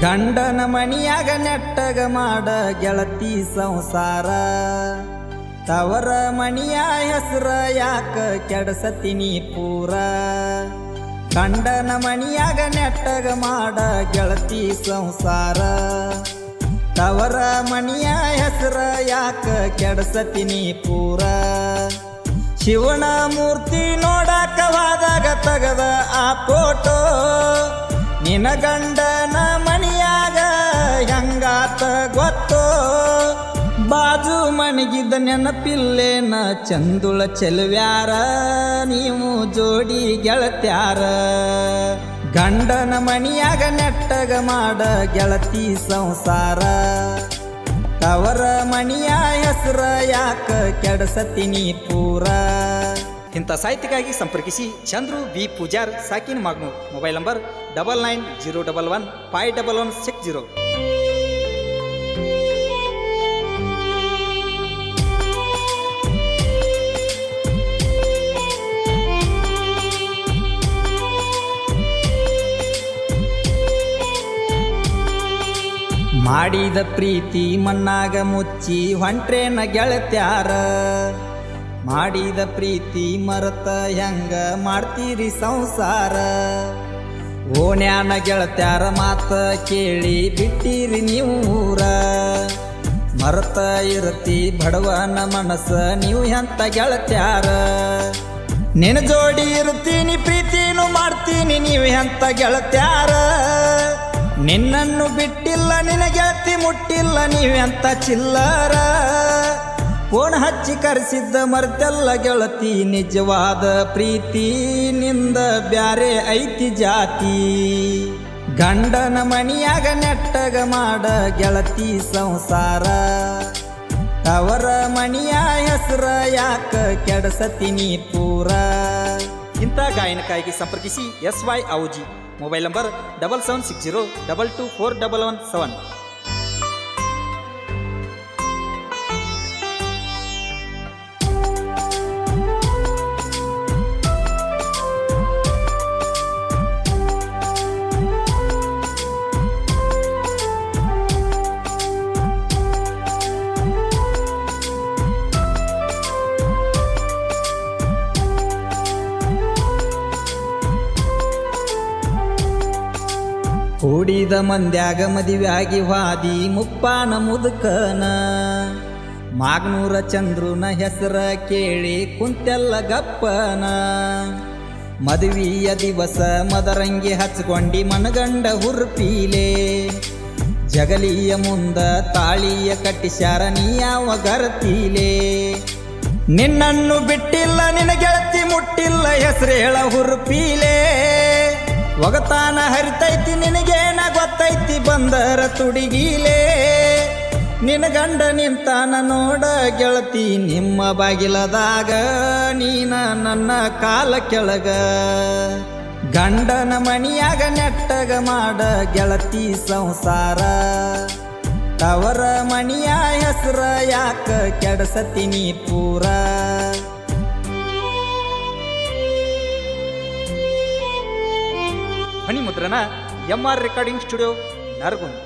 ಗಂಡನ ಮಣಿಯಾಗ ನೆಟ್ಟಗ ಮಾಡ ಗೆಳತಿ ಸಂಸಾರ. ತವರ ಮಣಿಯ ಹೆಸರ ಯಾಕ ಕೆಡಸತಿನಿ ಪೂರ. ಗಂಡನ ಮಣಿಯಾಗ ನೆಟ್ಟಗ ಮಾಡ ಗೆಳತಿ ಸಂಸಾರ. ತವರ ಮಣಿಯ ಹೆಸರ ಯಾಕ ಕೆಡಸತಿನಿ ಪೂರ. ಶಿವನ ಮೂರ್ತಿ ನೋಡಕವಾದಾಗ ತಗದ ಆ ಫೋಟೋ. ನಿನ ಗಂಡನ ಮಣಗಿದ್ದ ನೆನಪಿಲ್ಲೇನ ಚಂದುಳ ಚೆಲುವ್ಯಾರ? ನೀವು ಜೋಡಿ ಗೆಳತ್ಯಾರ. ಗಂಡನ ಮಣಿಯಾಗ ನೆಟ್ಟಗ ಮಾಡ ಗೆಳತಿ ಸಂಸಾರ. ತವರ ಮಣಿಯ ಹೆಸರ ಯಾಕ ಕೆಡಸತಿನಿ ಪೂರ? ಇಂಥ ಸಾಹಿತ್ಯಕ್ಕಾಗಿ ಸಂಪರ್ಕಿಸಿ Chandru B Pujar, ಸಾಕಿನ್ Magnur mobile number double nine zero double one, five double one six zero. ಮಾಡಿದ ಪ್ರೀತಿ ಮಣ್ಣಾಗ ಮುಚ್ಚಿ ಹೊಂಟ್ರೇನ ಗೆಳತ್ಯಾರ ಮಾಡಿದ ಪ್ರೀತಿ ಮರತ ಹೆಂಗ ಮಾಡ್ತೀರಿ ಸಂಸಾರ. ಓಣ್ಯಾನ ಗೆಳತ್ಯಾರ ಮಾತ ಕೇಳಿ ಬಿಟ್ಟಿರಿ ನೀವು ಊರ. ಮರತ ಇರತಿ ಬಡವನ ಮನಸ್ಸ ನೀವು ಎಂತ ಗೆಳತ್ಯಾರ. ನಿನ್ನ ಜೋಡಿ ಇರ್ತೀನಿ, ಪ್ರೀತಿನೂ ಮಾಡ್ತೀನಿ, ನೀವು ಎಂತ ಗೆಳತ್ಯಾರ. ನಿನ್ನನ್ನು ಬಿಟ್ಟಿಲ್ಲ ನಿನ ಗೆಳತಿ ಮುಟ್ಟಿಲ್ಲ, ನೀವೆಂತ ಚಿಲ್ಲರ? ಫೋನ್ ಹಚ್ಚಿ ಕರೆಸಿದ್ದ ಮರ್ತೆಲ್ಲ ಗೆಳತಿ ನಿಜವಾದ ಪ್ರೀತಿ, ನಿಂದ ಬ್ಯಾರೆ ಐತಿ ಜಾತಿ. ಗಂಡನ ಮಣಿಯಾಗ ನೆಟ್ಟಗ ಮಾಡ ಗೆಳತಿ ಸಂಸಾರ. ಅವರ ಮಣಿಯ ಹೆಸರ ಯಾಕ ಕೆಡಸತಿನಿ ಪೂರ? ಇಂಥ ಗಾಯನಕ್ಕಾಗಿ ಸಂಪರ್ಕಿಸಿ S Y ಔಜಿ mobile number double seven six zero double two four double one seven. ಕೂಡಿದ ಮಂದ್ಯಾಗ ಮದುವೆಯಾಗಿ ವಾದಿ ಮುಪ್ಪಾನ ಮುದುಕನ. ಮಾಗ್ನೂರ ಚಂದ್ರುನ ಹೆಸರ ಕೇಳಿ ಕುಂತೆಲ್ಲ ಗಪ್ಪನ. ಮದುವೆಯ ದಿವಸ ಮದರಂಗಿ ಹಚ್ಕೊಂಡಿ ಮನಗಂಡ ಹುರ್ಪೀಲೆ. ಜಗಲಿಯ ಮುಂದ ತಾಳಿಯ ಕಟ್ಟಿಸ್ಯಾರ ನೀ ಗರತೀಲೆ. ನಿನ್ನನ್ನು ಬಿಟ್ಟಿಲ್ಲ, ನಿನ್ನ ಗೆಳತಿ ಮುಟ್ಟಿಲ್ಲ, ಹೆಸರು ಹೇಳ ಹುರುಪೀಲೆ. ಒಗತಾನ ಹರಿತೈತಿ ನಿನಗೇನ ಗೊತ್ತೈತಿ ಬಂದರ ತುಡಿಗೀಲೆ. ನಿನ್ನ ಗಂಡ ನಿಂತಾನ ನೋಡ ಗೆಳತಿ ನಿಮ್ಮ ಬಾಗಿಲದಾಗ, ನೀನ ನನ್ನ ಕಾಲ ಕೆಳಗ. ಗಂಡನ ಮಣಿಯಾಗ ನೆಟ್ಟಗ ಮಾಡ ಗೆಳತಿ ಸಂಸಾರ. ತವರ ಮಣಿಯ ಹೆಸರ ಯಾಕ ಕೆಡಸತಿ ನೀ ಪೂರ? ಧ್ವನಿ ಮುದ್ರಣ M R recording studio Naragund